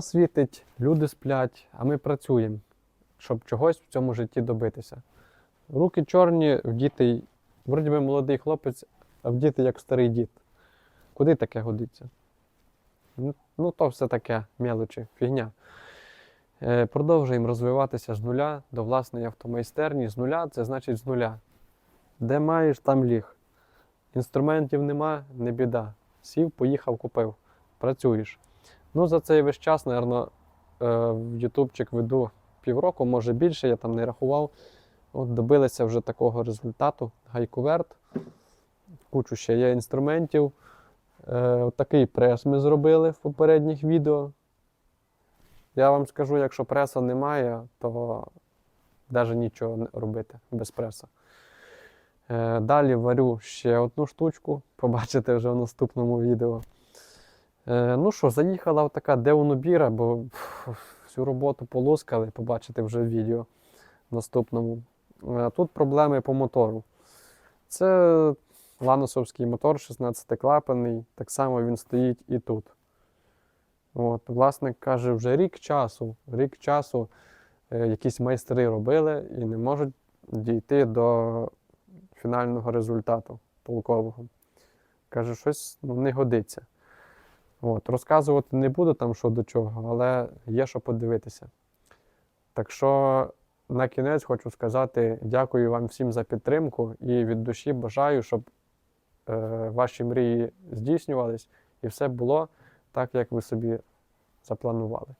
світить, люди сплять, а ми працюємо, щоб чогось в цьому житті добитися. Руки чорні, в вроді би молодий хлопець, а в діти як старий дід. Куди таке годиться? Ну, Ну, то все таке мелочі, фігня. Е, Продовжуємо розвиватися з нуля до власної автомайстерні. З нуля це значить з нуля. Де маєш, там ліг. Інструментів нема, не біда. Сів, поїхав, купив. Працюєш. Ну, за цей весь час, напевно, в Ютубчик веду півроку, може більше, я там не рахував. От добилися вже такого результату. Гайковерт. Кучу ще є інструментів. Е, такий прес ми зробили в попередніх відео. Я вам скажу, якщо преса немає, то навіть нічого робити без преса. Е, далі варю ще одну штучку, побачите вже в наступному відео. Е, ну що, заїхала така деонобіра, бо всю роботу полоскали, побачите вже в відео наступному. Е, тут проблеми по мотору. Це ланосовський мотор 16-клапаний, так само він стоїть і тут. От, власник каже, вже рік часу, рік часу е, якісь майстри робили і не можуть дійти до фінального результату толкового. Каже, щось ну, не годиться. От, розказувати не буду там що до чого, але є що подивитися. Так що на кінець хочу сказати дякую вам всім за підтримку і від душі бажаю, щоб е, ваші мрії здійснювались і все було так, як ви собі запланували.